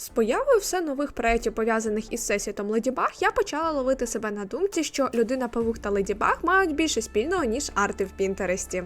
З появою все нових проєктів, пов'язаних із сесітом Леді Баг, я почала ловити себе на думці, що людина павук та Леді Баг мають більше спільного, ніж арти в Пінтересті.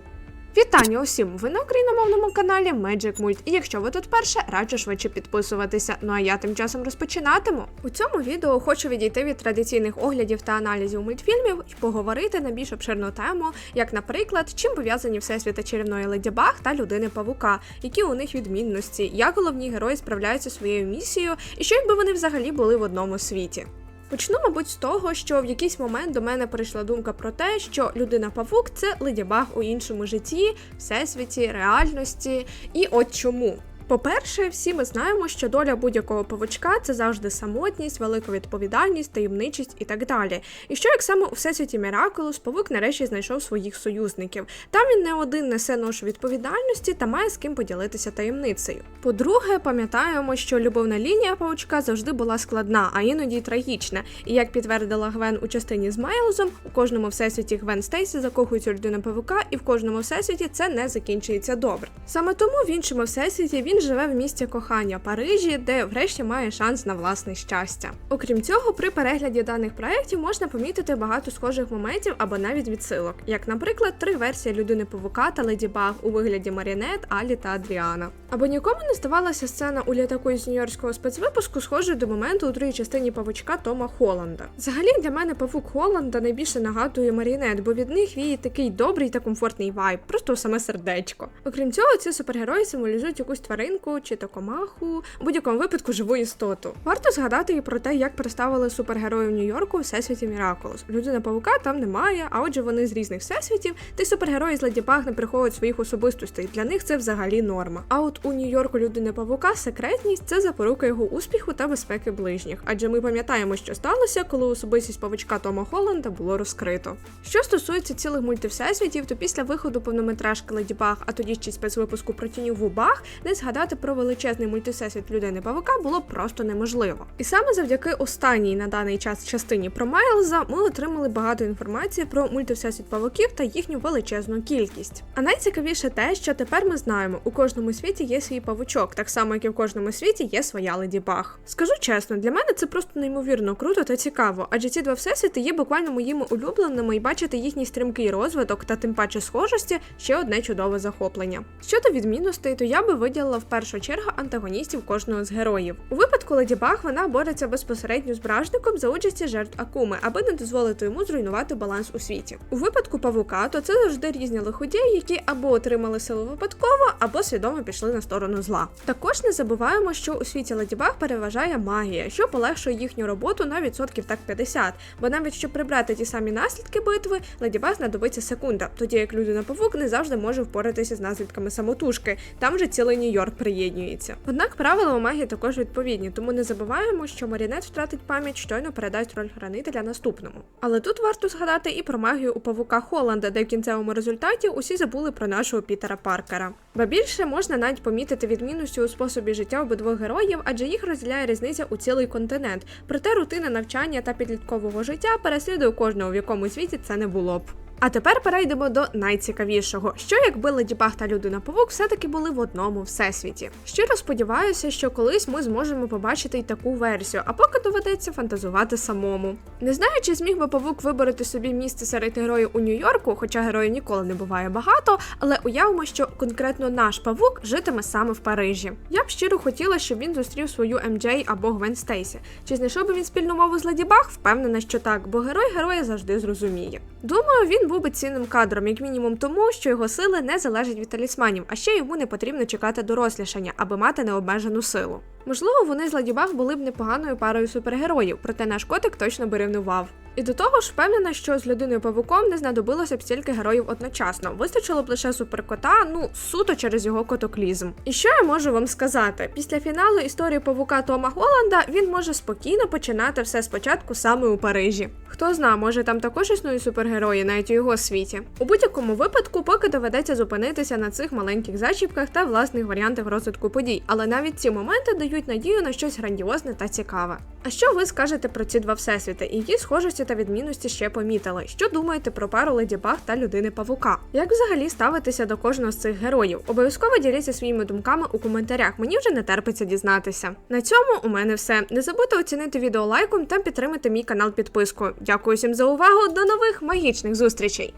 Вітання усім! Ви на україномовному каналі Magic Mult. І якщо ви тут перше, раджу швидше підписуватися. Ну а я тим часом розпочинатиму. У цьому відео хочу відійти від традиційних оглядів та аналізів мультфільмів і поговорити на більш обширну тему, як, наприклад, чим пов'язані всесвіта чарівної Леді Баг та людини Павука, які у них відмінності, як головні герої справляються своєю місією, і що якби вони взагалі були в одному світі. Почну, мабуть, з того, що в якийсь момент до мене прийшла думка про те, що людина павук це леді баг у іншому житті, всесвіті, реальності. І от чому. По-перше, всі ми знаємо, що доля будь-якого павучка це завжди самотність, велика відповідальність, таємничість і так далі. І що як саме у всесвіті Міракулус павук нарешті знайшов своїх союзників. Там він не один несе ношу відповідальності та має з ким поділитися таємницею. По-друге, пам'ятаємо, що любовна лінія павучка завжди була складна, а іноді й трагічна. І як підтвердила Гвен у частині з Майлзом, у кожному всесвіті Гвен Стейсі закохується у людину павука, і в кожному всесвіті це не закінчується добре. Саме тому в іншому всесвіті він живе в місті кохання Парижі, де врешті має шанс на власне щастя. Окрім цього, при перегляді даних проєктів можна помітити багато схожих моментів або навіть відсилок, як, наприклад, три версії людини павука та Леді Баг у вигляді Марінет, Алі та Адріана. Або нікому не здавалася сцена у літаку із нью-йоркського спецвипуску, схожою до моменту у другій частині павучка Тома Холланда. Взагалі для мене павук Холланда найбільше нагадує Марінет, бо від них віє такий добрий та комфортний вайб, просто саме сердечко. Окрім цього, ці супергерої символізують якусь тваринку чи то комаху, у будь-якому випадку живу істоту. Варто згадати і про те, як представили супергероїв Нью-Йорку у всесвіті Міракулус. Людина павука там немає, а отже, вони з різних всесвітів, та й супергерої з Леді не приховують своїх особистостей. Для них це взагалі норма. А от у Нью-Йорку людини павука секретність це запорука його успіху та безпеки ближніх. Адже ми пам'ятаємо, що сталося, коли особистість павучка Тома Холланда було розкрито. Що стосується цілих мультивсесвітів, то після виходу повнометражки Леді Баг, а тоді ще спецвипуску про тіньову Баг, не згадати про величезний мультисесвіт людини павука було просто неможливо. І саме завдяки останній на даний час частині про Майлза ми отримали багато інформації про мультивсесвіт павуків та їхню величезну кількість. А найцікавіше те, що тепер ми знаємо, у кожному світі є свій павучок, так само як і в кожному світі є своя леді Баг. Скажу чесно, для мене це просто неймовірно круто та цікаво, адже ці два всесвіти є буквально моїми улюбленими і бачити їхній стрімкий розвиток та тим паче схожості ще одне чудове захоплення. Щодо відмінностей, то я би виділила в першу чергу антагоністів кожного з героїв. У випадку Леді Баг вона бореться безпосередньо з бражником за участі жертв Акуми, аби не дозволити йому зруйнувати баланс у світі. У випадку павука, то це завжди різні лиходії, які або отримали силу випадково, або свідомо пішли на сторону зла. Також не забуваємо, що у світі Леді Баг переважає магія, що полегшує їхню роботу на відсотків так 50, бо навіть щоб прибрати ті самі наслідки битви, Леді Баг знадобиться секунда, тоді як людина павук не завжди може впоратися з наслідками самотужки. Там же цілий Нью-Йорк приєднується. Однак правила у магії також відповідні, тому не забуваємо, що Марінет втратить пам'ять, щойно передасть роль хранителя наступному. Але тут варто згадати і про магію у павука Холланда, де в кінцевому результаті усі забули про нашого Пітера Паркера. Ба більше можна навіть помітити відмінності у способі життя обидвох героїв, адже їх розділяє різниця у цілий континент. Проте рутина навчання та підліткового життя переслідує кожного, в якому світі це не було б. А тепер перейдемо до найцікавішого: що якби Леді Баг та людина Павук все-таки були в одному всесвіті. Щиро сподіваюся, що колись ми зможемо побачити й таку версію, а поки доведеться фантазувати самому. Не знаю, чи зміг би павук вибороти собі місце серед героїв у Нью-Йорку, хоча героїв ніколи не буває багато, але уявимо, що конкретно наш павук житиме саме в Парижі. Я б щиро хотіла, щоб він зустрів свою МД або Гвен Стейсі. Чи знайшов би він спільну мову з Леді Баг? Впевнена, що так, бо герой героя завжди зрозуміє. Думаю, він був би цінним кадром, як мінімум тому, що його сили не залежать від талісманів, а ще йому не потрібно чекати дорослішання, аби мати необмежену силу. Можливо, вони з Леді були б непоганою парою супергероїв, проте наш котик точно би ревнував. І до того ж, впевнена, що з людиною павуком не знадобилося б стільки героїв одночасно. Вистачило б лише суперкота, ну суто через його котоклізм. І що я можу вам сказати? Після фіналу історії павука Тома Голланда він може спокійно починати все спочатку саме у Парижі. Хто зна, може там також існують супергерої, навіть у його світі. У будь-якому випадку, поки доведеться зупинитися на цих маленьких зачіпках та власних варіантах розвитку подій, але навіть ці моменти дають надію на щось грандіозне та цікаве. А що ви скажете про ці два всесвіти? І які схожості та відмінності ще помітили? Що думаєте про пару Леді Баг та людини Павука? Як взагалі ставитися до кожного з цих героїв? Обов'язково діліться своїми думками у коментарях. Мені вже не терпиться дізнатися. На цьому у мене все. Не забудьте оцінити відео лайком та підтримати мій канал підпискою. Дякую всім за увагу. До нових магічних зустрічей!